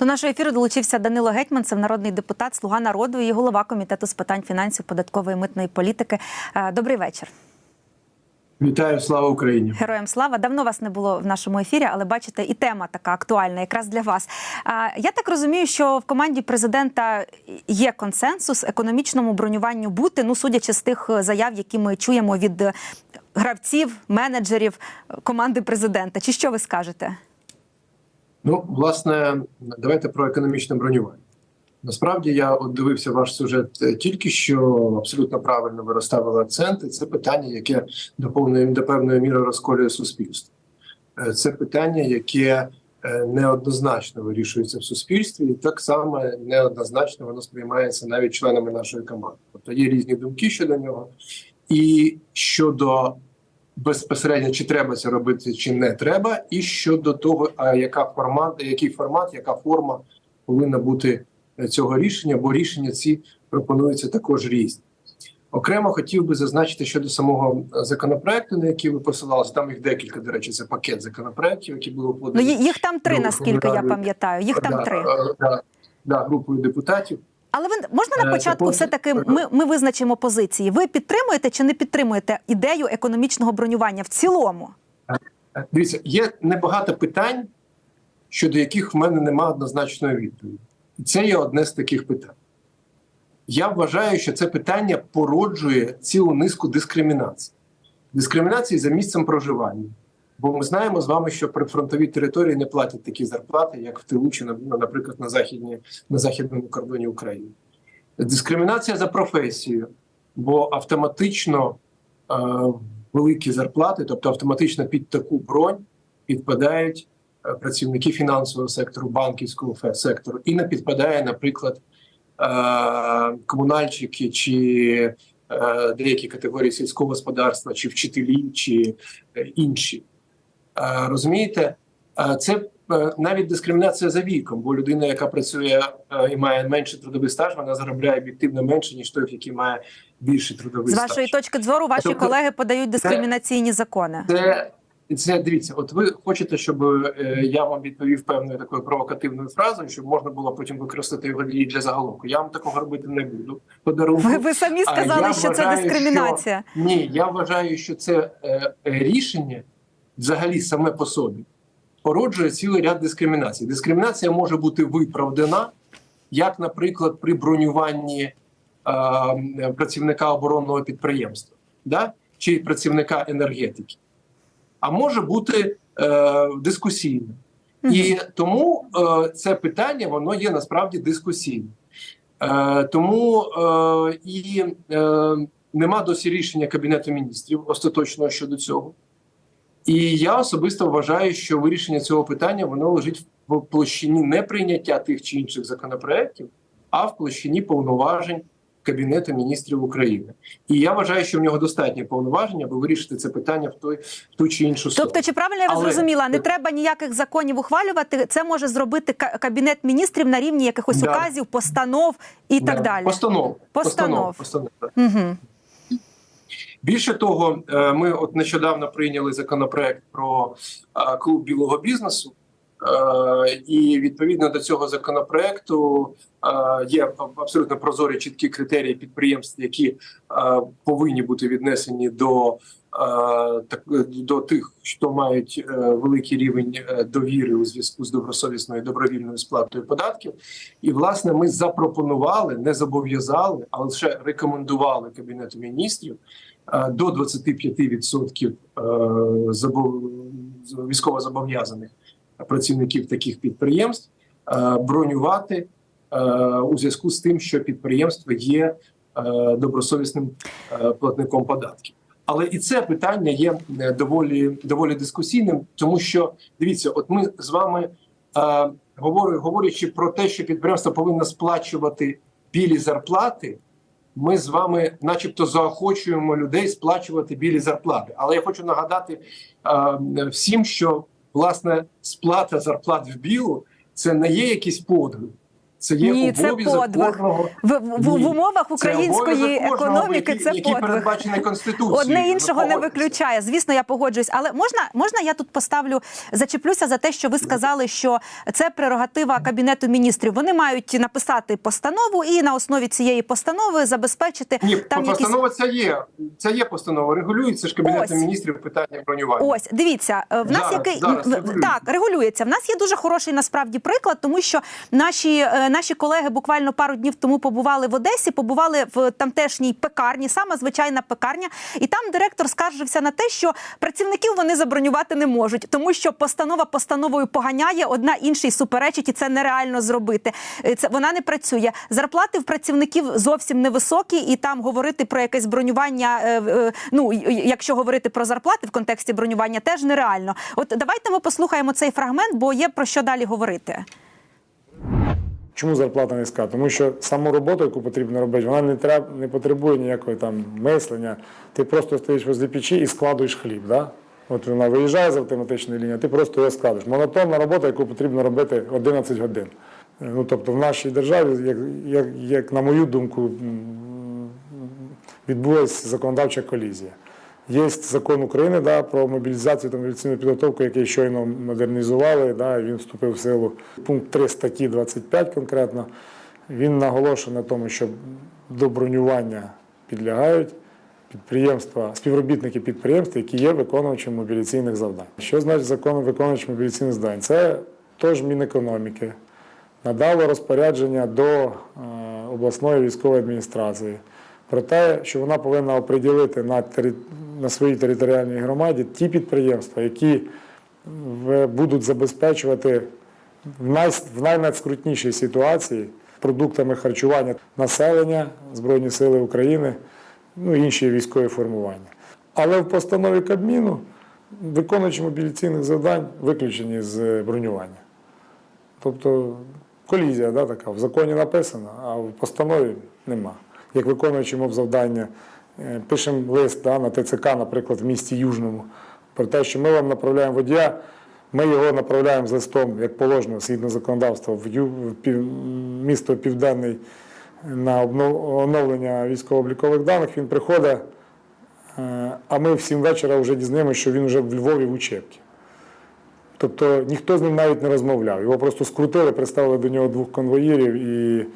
До нашого ефіру долучився Данило Гетьманцев, народний депутат, слуга народу і голова комітету з питань фінансів, податкової митної політики. Е, Добрий вечір. Вітаю, слава Україні! Героям слава. Давно вас не було в нашому ефірі, але бачите, і тема така актуальна, якраз для вас. А, Я так розумію, що в команді президента є консенсус економічному бронюванню бути. Ну, судячи з тих заяв, які ми чуємо від гравців, менеджерів команди президента. Чи що ви скажете? Ну, власне, давайте про економічне бронювання. Насправді я от дивився ваш сюжет е, тільки що абсолютно правильно ви розставили акценти. Це питання, яке до повної до певної міри розколює суспільство. Е, Це питання, яке е, неоднозначно вирішується в суспільстві, і так само неоднозначно воно сприймається навіть членами нашої команди. Тобто є різні думки щодо нього, і щодо безпосередньо чи треба це робити, чи не треба, і щодо того, а яка формат, який формат, яка форма повинна бути цього рішення, бо рішення ці пропонуються також різні. Окремо хотів би зазначити щодо самого законопроекту, на який ви посилалися. Там їх декілька, до речі, це пакет законопроектів, які були Ну подані. ї- їх там три, Ну, наскільки я пам'ятаю. Їх там да, три. е, Да, да, групою депутатів. Але ви можна на Е, початку так все таки е, ми, ми визначимо позиції. Ви підтримуєте чи не підтримуєте ідею економічного бронювання в цілому? Е, Дивіться, є небагато питань, щодо яких в мене немає однозначної відповіді. І це є одне з таких питань. Я вважаю, що це питання породжує цілу низку дискримінацій. Дискримінації за місцем проживання. Бо ми знаємо з вами, що прифронтові території не платять такі зарплати, як в Тилу чи, на- наприклад, на, західні, на західному кордоні України. Дискримінація за професією, бо автоматично е, великі зарплати, тобто автоматично під таку бронь підпадають е, працівники фінансового сектору, банківського сектору, і не підпадає, наприклад, е, комунальщики чи е, деякі категорії сільського господарства, чи вчителі, чи е, інші. Розумієте, це е, навіть дискримінація за віком, бо людина, яка працює е, і має менший трудовий стаж, вона заробляє об'єктивно менше, ніж той, який має більший трудовий З стаж. вашої точки зору, ваші Тобто, колеги подають дискримінаційні закони. Це, це дивіться, от ви хочете, щоб е, я вам відповів певною такою провокативною фразою, щоб можна було потім використати його і для заголовку. Я вам такого робити не буду. Подарунку. Ви, ви самі сказали, що це дискримінація. Що, ні, я вважаю, що це е, рішення взагалі саме по собі породжує цілий ряд дискримінацій. Дискримінація може бути виправдана, як, наприклад, при бронюванні е, працівника оборонного підприємства, да? чи працівника енергетики, а може бути е, дискусійним. І тому е, це питання воно є насправді дискусійним. Е, тому е, і е, нема досі рішення Кабінету міністрів остаточного щодо цього. І я особисто вважаю, що вирішення цього питання воно лежить в площині не прийняття тих чи інших законопроєктів, а в площині повноважень Кабінету міністрів України. І я вважаю, що в нього достатньо повноважень, аби вирішити це питання в той в ту чи іншу сторону. Тобто, чи правильно я вас Але- зрозуміла? Не треба ніяких законів ухвалювати. Це може зробити кабінет міністрів на рівні якихось Да. указів, постанов і так далі. Постанов. Постанов. Постанов. так. Угу. Більше того, е, ми от нещодавно прийняли законопроект про е, клуб білого бізнесу, і відповідно до цього законопроекту е, є абсолютно прозорі чіткі критерії підприємств, які е, повинні бути віднесені до, е, до тих, що мають е, великий рівень е, довіри у зв'язку з добросовісною добровільною сплатою податків. І власне ми запропонували, не зобов'язали, а лише рекомендували кабінету міністрів е, до 25% е, забов- військовозобов'язаних працівників таких підприємств е, бронювати е, у зв'язку з тим, що підприємство є е, добросовісним платником податків. Але і це питання є доволі доволі дискусійним, тому що дивіться, от ми з вами е, говорячи про те, що підприємство повинно сплачувати білі зарплати. Ми з вами, начебто, заохочуємо людей сплачувати білі зарплати. Але я хочу нагадати е, всім, що власне сплата зарплат в білу це не є якийсь подвиг, Це є Ні, це подвиг. В, в, в умовах української кожного, економіки це який подвиг. конституцією. Одне іншого не виключає. Звісно, я погоджуюсь. Але можна, можна я тут поставлю, зачеплюся за те, що ви сказали, що це прерогатива кабінету міністрів. Вони мають написати постанову і на основі цієї постанови забезпечити Ні, там якісь постанова ця є. Це є постанова. Регулюється ж кабінетом міністрів питання бронювання. Ось дивіться, е, в нас Зараз, який зараз регулюється. так регулюється. В нас є дуже хороший насправді приклад, тому що наші, е, наші колеги буквально пару днів тому побували в Одесі, побували в тамтешній пекарні, саме звичайна пекарня, і там директор скаржився на те, що працівників вони забронювати не можуть, тому що постанова постановою поганяє, одна іншій суперечить, і це нереально зробити. Е, Це вона не працює. Зарплати в працівників зовсім невисокі, і там говорити про якесь бронювання. е, е, Ну якщо говорити про зарплати в контексті бронювання, теж нереально. От давайте ми послухаємо цей фрагмент, бо є про що далі говорити. Чому зарплата низька? Тому що саму роботу, яку потрібно робити, вона не треба, не потребує ніякого там мислення. Ти просто стоїш возле печі і складуєш хліб. Да? От вона виїжджає з автоматичної лінії, ти просто його складеш. Монотонна робота, яку потрібно робити 11 годин. Ну, тобто в нашій державі, як, як, як на мою думку, відбулася законодавча колізія. Є закон України да, про мобілізацію та мобілізаційну підготовку, який щойно модернізували. Да, він вступив в силу. Пункт 3 статті 25 конкретно. Він наголошує на тому, що до бронювання підлягають підприємства, співробітники підприємств, які є виконувачем мобілізаційних завдань. Що значить закон виконувач мобілізаційних завдань? Це теж Мінекономіки надало розпорядження до е, обласної військової адміністрації про те, що вона повинна оприділити на. На своїй територіальній громаді ті підприємства, які будуть забезпечувати в, най... в найнадскрутнішій ситуації продуктами харчування населення, Збройні Сили України, ну інші військові формування. Але в постанові Кабміну виконуючі мобілізаційних завдань виключені з бронювання. Тобто колізія да, така, в законі написано, а в постанові нема. Як виконуючи мов завдання, е, пишемо лист да, на ТЦК, наприклад, в місті Южному, про те, що ми вам направляємо водія, ми його направляємо з листом, як положено, згідно законодавства, в, місто Південний на оновлення військово-облікових даних, він приходить, е, а ми в 7 вечора вже дізнаємося, що він вже в Львові в учебці. Тобто ніхто з ним навіть не розмовляв. Його просто скрутили, приставили до нього двох конвоїрів, і е,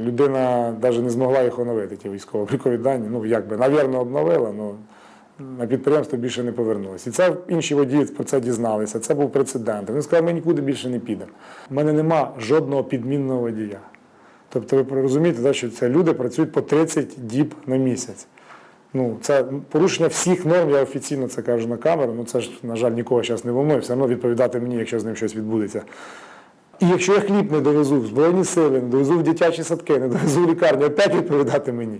людина навіть не змогла їх оновити, ті військово-облікові дані. Ну, якби, навірно, обновила, але на підприємство більше не повернулося. І це інші водії про це дізналися. Це був прецедент. Він сказав, ми нікуди більше не підемо. У мене нема жодного підмінного водія. Тобто ви розумієте, що це люди працюють по 30 діб на місяць. Ну, це порушення всіх норм, я офіційно це кажу на камеру. Ну це ж, на жаль, нікого зараз не волнує, все одно відповідати мені, якщо з ним щось відбудеться. І якщо я хліб не довезу в Збройні сили, не довезу в дитячі садки, не довезу в лікарню, опять відповідати мені.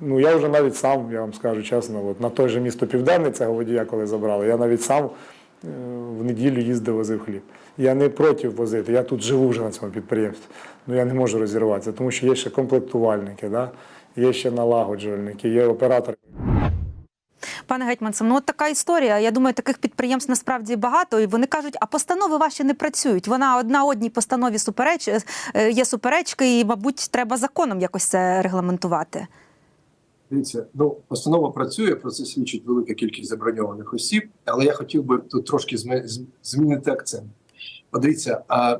Ну я вже навіть сам, я вам скажу чесно, от на той же місто Південне, цього водія, коли забрали, я навіть сам е, в неділю їздив, возив хліб. Я не проти возити, я тут живу вже на цьому підприємстві. Ну я не можу розірватися, тому що є ще комплектувальники, да? є ще налагоджувальники, є оператори. Пане Гетьманцев, ну от така історія. Я думаю, таких підприємств насправді багато. І вони кажуть, а постанови ваші не працюють. Вона одна одній постанові супереч е, є суперечки, і, мабуть, треба законом якось це регламентувати. Дивіться, ну постанова працює, про це свідчить велика кількість заброньованих осіб, але я хотів би тут трошки змінити акцент. Подивіться, а е,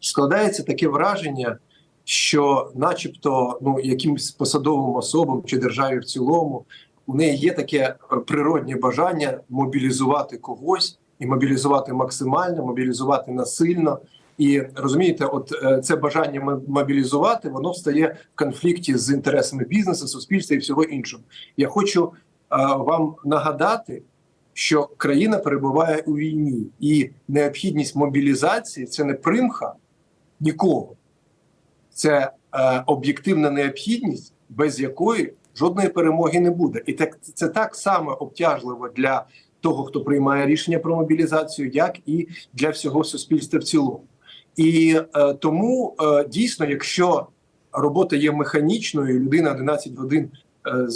складається таке враження, що, начебто, ну якимсь посадовим особам чи державі в цілому, у неї є таке е, природнє бажання мобілізувати когось і мобілізувати максимально, мобілізувати насильно. І розумієте, от е, це бажання мобілізувати, воно встає в конфлікті з інтересами бізнесу, суспільства і всього іншого. Я хочу е, вам нагадати, що країна перебуває у війні, і необхідність мобілізації це не примха нікого, це е, об'єктивна необхідність, без якої жодної перемоги не буде. І так це так само обтяжливо для того, хто приймає рішення про мобілізацію, як і для всього суспільства в цілому. І е, тому е, дійсно, якщо робота є механічною, людина 11 годин е,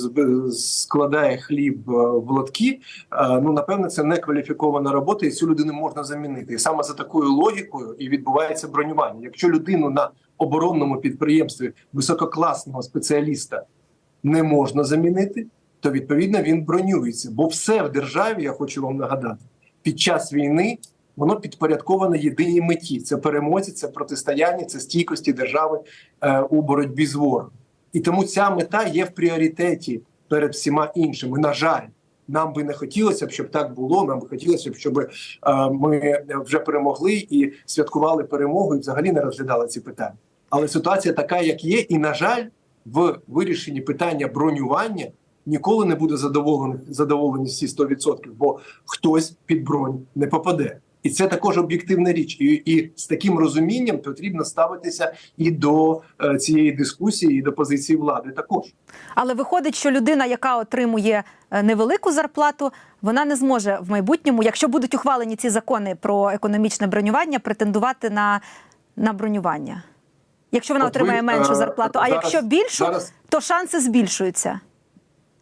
складає хліб е, в лотки, е, ну напевне, це не кваліфікована робота, і цю людину можна замінити. І саме за такою логікою і відбувається бронювання. Якщо людину на оборонному підприємстві висококласного спеціаліста не можна замінити, то відповідно він бронюється. Бо все в державі, я хочу вам нагадати, під час війни воно підпорядковане єдиній меті: це перемозі, це протистояння, це стійкості держави е, у боротьбі з ворогом. І тому ця мета є в пріоритеті перед всіма іншими. На жаль, нам би не хотілося б, щоб так було. Нам би хотілося б, щоб е, ми вже перемогли і святкували перемогу, і взагалі не розглядали ці питання. Але ситуація така, як є, і на жаль, в вирішенні питання бронювання ніколи не буде задоволений задоволені всі 100%, бо хтось під бронь не попаде. І це також об'єктивна річ, і, і з таким розумінням потрібно ставитися і до е, цієї дискусії, і до позиції влади. Також Але виходить, що людина, яка отримує е, невелику зарплату, вона не зможе в майбутньому, якщо будуть ухвалені ці закони про економічне бронювання, претендувати на, на бронювання. Якщо вона отримає меншу е, зарплату, а зараз- якщо більшу, то шанси збільшуються.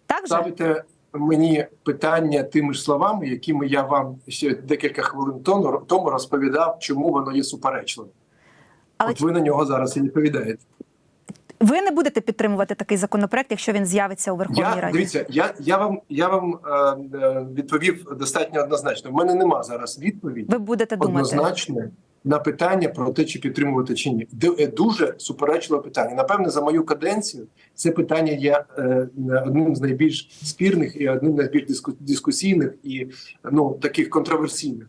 Так же? ставите мені питання тими ж словами, якими я вам ще декілька хвилин тому, тому розповідав, чому воно є суперечливим. Але От ви на нього зараз і відповідаєте. ви не будете підтримувати такий законопроект, якщо він з'явиться у Верховній Я Раді? дивіться, я, я вам я вам е, е, відповів достатньо однозначно. У мене нема зараз відповіді Ви будете думати. однозначно на питання про те, чи підтримувати чи ні. Е, Дуже суперечливе питання. Напевне, за мою каденцію це питання є е, одним з найбільш спірних і одним з найбільш диску- дискусійних і ну таких контроверсійних.